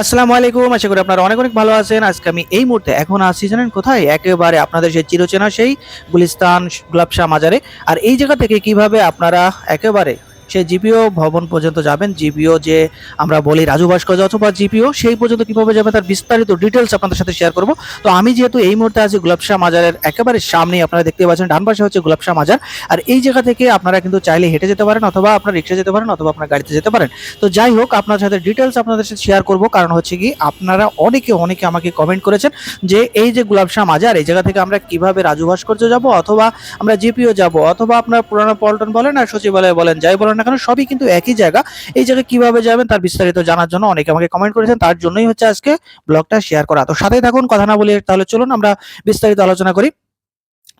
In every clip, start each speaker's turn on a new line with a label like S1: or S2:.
S1: আসসালামু আলাইকুম, আশা করি আপনারা অনেক অনেক ভালো আছেন। আজকে আমি এই মুহূর্তে এখন আসছি জানেন কোথায়? একেবারে আপনাদের সেই চিরচেনা, সেই গুলিস্তান গুলাবশাহ মাজারে। আর এই জায়গা থেকে কীভাবে আপনারা একেবারে সেই জিপিও ভবন পর্যন্ত যাবেন। জিপিও যে আমরা বলি রাজু ভাস্কর্য অথবা জিপিও, সেই পর্যন্ত কীভাবে যাবেন তার বিস্তারিত ডিটেলস আপনাদের সাথে শেয়ার করব। তো আমি যেহেতু এই মুহূর্তে আছি গুলাবশাহ মাজারের একেবারে সামনে আপনারা দেখতে পাচ্ছেন, ডান পাশে হচ্ছে গুলাবশাহ মাজার। আর এই জায়গা থেকে আপনারা কিন্তু চাইলে হেঁটে যেতে পারেন অথবা আপনার রিক্সা যেতে পারেন অথবা আপনার গাড়িতে যেতে পারেন। তো যাই হোক, আপনার সাথে ডিটেলস আপনাদের সাথে শেয়ার করব। কারণ হচ্ছে কি, আপনারা অনেকে অনেকে আমাকে কমেন্ট করেছেন যে এই যে গুলাবশাহ মাজার, এই জায়গা থেকে আমরা কীভাবে রাজু ভাস্কর্য যাব অথবা আমরা জিপিও যাব অথবা আপনার পুরানো পল্টন বলেন আর সচিবালয় বলেন, যাই বলেন না কেন, সবই কিন্তু একই জায়গা। এই জায়গায় কীভাবে যাবেন তার বিস্তারিত জানার জন্য অনেকে আমাকে কমেন্ট করেছেন, তার জন্যই হচ্ছে আজকে ব্লগটা শেয়ার করা। তো সাথে থাকুন, কথা না বলে তাহলে চলুন, আমরা বিস্তারিত আলোচনা করি।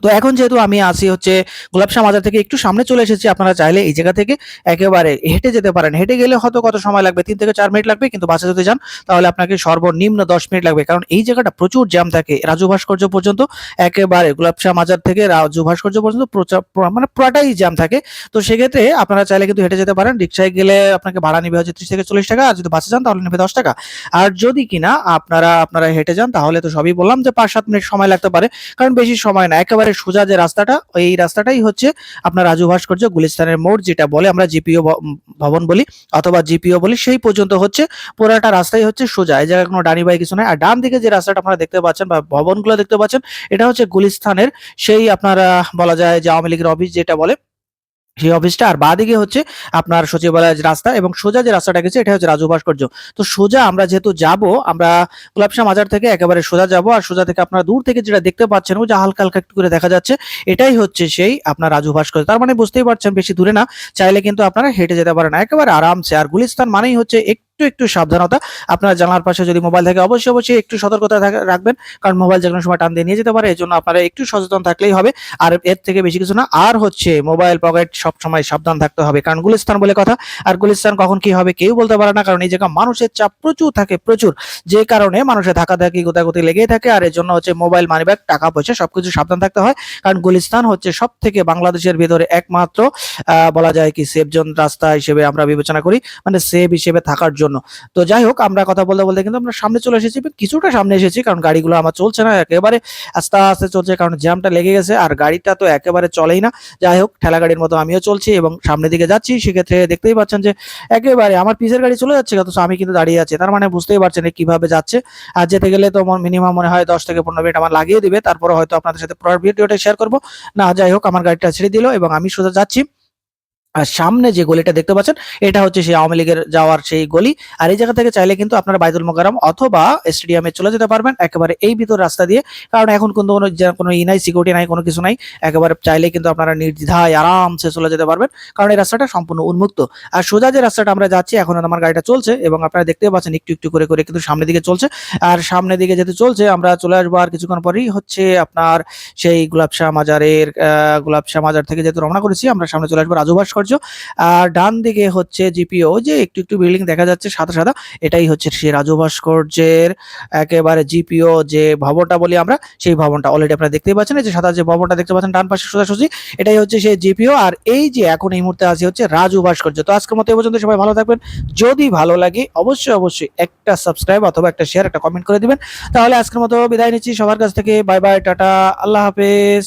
S1: তো এখন যেহেতু আমি আসি হচ্ছে গোলাপশাহ মাজার থেকে একটু সামনে চলে এসেছি, আপনারা চাইলে এই জায়গা থেকে একেবারে হেঁটে যেতে পারেন। হেঁটে গেলে হয়তো কত সময় লাগবে? তিন থেকে চার মিনিট লাগবে, কিন্তু বাসে যদি যান, তাহলে আপনাকে সর্বনিম্ন দশ মিনিট লাগবে। কারণ এই জায়গাটা প্রচুর জ্যাম থাকে রাজু ভাস্কর্য পর্যন্ত, একেবারে গোলাপশাহ মাজার থেকে রাজু ভাস্কর্য পর্যন্ত মানে পুরাটাই জ্যাম থাকে। তো সেক্ষেত্রে আপনারা চাইলে কিন্তু হেঁটে যেতে পারেন। রিক্সায় গেলে আপনাকে ভাড়া নেবে হচ্ছে ত্রিশ থেকে চল্লিশ টাকা, আর যদি বাসে যান তাহলে নেবে দশ টাকা। আর যদি কিনা আপনারা আপনারা হেঁটে যান, তাহলে তো সবই বললাম যে পাঁচ সাত মিনিট সময় লাগতে পারে। কারণ বেশি সময় না, একেবারে সোজা যে রাস্তাটা এই রাস্তাটাই হচ্ছে আপনার রাজু ভাস্কর্য গুলিস্তানের মোড় যেটা বলে আমরা জিপিও ভবন বলি অথবা জিপিও বলি, সেই পর্যন্ত হচ্ছে পুরাটা রাস্তাই হচ্ছে সোজা। এই জায়গায় কোনো ডানি বাই কিছু নয় আর ডান দিকে যে রাস্তাটা আপনারা দেখতে পাচ্ছেন বা ভবনগুলো দেখতে পাচ্ছেন, এটা হচ্ছে গুলিস্তানের সেই আপনারা বলা যায় যে আওয়ামী লীগের অফিস যেটা বলে সেই অফিসটা আর বাদিকে হচ্ছে আপনার সচিবালয়ের রাস্তা এবং সোজা যে রাস্তাটা গেছে, এটা হচ্ছে রাজু ভাস্কর্য। তো সোজা আমরা যেহেতু যাব, আমরা গোলাপশাহ মাজার থেকে একেবারে সোজা যাব, আর সোজা থেকে আপনারা দূর থেকে যেটা দেখতে পাচ্ছেন, ওই যে হালকা হালকা একটু করে দেখা যাচ্ছে, এটাই হচ্ছে সেই আপনার রাজু ভাস্কর্য। তার মানে বুঝতেই পারছেন, বেশি দূরে না, চাইলে কিন্তু আপনারা হেঁটে যেতে পারেন। একেবারে আরামসে, আর গুলিস্তান মানেই হচ্ছে একটু একটু একটু সাবধানতা। আপনার জানালার পাশে যদি মোবাইল থাকে, অবশ্যই অবশ্যই একটু সতর্কতা রাখবেন। কারণ মোবাইল যে কোনো সময় টান দিয়ে নিয়ে যেতে পারে, এই জন্য আপনারা একটু সচেতন থাকলেই হবে। আর এর থেকে বেশি কিছু না, আর হচ্ছে মোবাইল পকেট সব সময় সাবধান থাকতে হবে। কারণ গুলিস্তান বলে কথা, আর গুলিস্তান কখন কি হবে কেউ বলতে পারে না। কারণ এই জায়গা মানুষের চাপ প্রচুর থাকে, প্রচুর। যে কারণে মানুষের ধাক্কা ধাক্কি গোতাগুতি লেগেই থাকে, আর এর জন্য হচ্ছে মোবাইল মানিব্যাগ টাকা পয়সা সবকিছু সাবধান থাকতে হয়। কারণ গুলিস্তান হচ্ছে সব থেকে বাংলাদেশের ভিতরে একমাত্র বলা যায় কি সেফ জোন রাস্তা হিসেবে আমরা বিবেচনা করি। মানে সেফ হিসেবে থাকার জন্য। তো যাই হোক, আমরা কথা বলতে বলতে কিন্তু আমরা সামনে চলে এসেছি কিছুটা সামনে এসেছি, কারণ গাড়িগুলো আমার চলছে না, একেবারে আস্তে আস্তে চলছে, কারণ জ্যামটা লেগে গেছে, আর গাড়িটা তো একেবারে চলেই না। যাই হোক, ঠেলা গাড়ির মতো আমিও চলছি এবং সামনের দিকে যাচ্ছি, সেক্ষেত্রে দেখতেই পাচ্ছেন যে একেবারে আমার পিসের গাড়ি চলে যাচ্ছে, অথচ আমি কিন্তু দাঁড়িয়ে আছি, তার মানে বুঝতেই পারছেন কীভাবে যাচ্ছে। আর যেতে গেলে তো মিনিমাম মনে হয় দশ থেকে পনেরো মিনিট আমার লাগিয়ে দিবে, তারপরে হয়তো আপনাদের সাথে পুরো ভিডিওটা শেয়ার করব। না, যাই হোক, আমার গাড়িটা ছেড়ে দিল এবং আমি সোজা যাচ্ছি। আর সামনে যে গলিটা দেখতে পাচ্ছেন এটা হচ্ছে সেই আওয়ামী লীগের যাওয়ার সেই গলি। আর এই জায়গা থেকে চাইলে কিন্তু আপনারা বাইদুল মোকারম অথবা স্টেডিয়ামে চলে যেতে পারবেন একেবারে এই ভিতর রাস্তা দিয়ে। কারণ এখন কিন্তু কোনো কোনো ই নাই সিকিউরিটি নাই কোনো কিছু নাই। একেবারে চাইলে কিন্তু আপনারা নির্দ্বিধায় আরামসে চলে যেতে পারবেন কারণ এই রাস্তাটা সম্পূর্ণ উন্মুক্ত। আর সোজা যে রাস্তাটা আমরা যাচ্ছি এখন আমার গাড়িটা চলছে এবং আপনারা দেখতে পাচ্ছেন একটু একটু করে করে কিন্তু সামনের দিকে চলছে। আর সামনের দিকে যেতে চলছে আমরা চলে আসব আর কিছুক্ষণ পরেই হচ্ছে আপনার সেই গুলাবশাহ মাজারের আহ, গুলাবশাহ মাজার থেকে যেহেতু রওনা করেছি আমরা সামনে চলে আসব রাজু ভাস্কর্য আর ডান দিকে হচ্ছে জিপিও যে একটু একটু বিল্ডিং দেখা যাচ্ছে সাদা সাদা, এটাই হচ্ছে সেই রাজু ভাস্কর্যের একেবারে জিপিও যে ভবনটা বলি আমরা, সেই ভবনটা। অলরেডি আপনারা দেখতেই পাচ্ছেন যে সাদা যে ভবনটা দেখতে পাচ্ছেন, ডান পাশে সোজাসুজি, এটাই হচ্ছে সেই জিপিও। আর এই যে এখন এই মুহূর্তে আছে হচ্ছে রাজু ভাস্কর্য। তো আজকের মতো এই পর্যন্ত সবাই ভালো থাকবেন। যদি ভালো লাগে, অবশ্যই অবশ্যই একটা সাবস্ক্রাইব অথবা একটা শেয়ার একটা কমেন্ট করে দিবেন। তাহলে আজকের মতো বিদায় নিচ্ছি। সবার কাছ থেকে বাই বাই টাটা, আল্লাহ হাফেজ।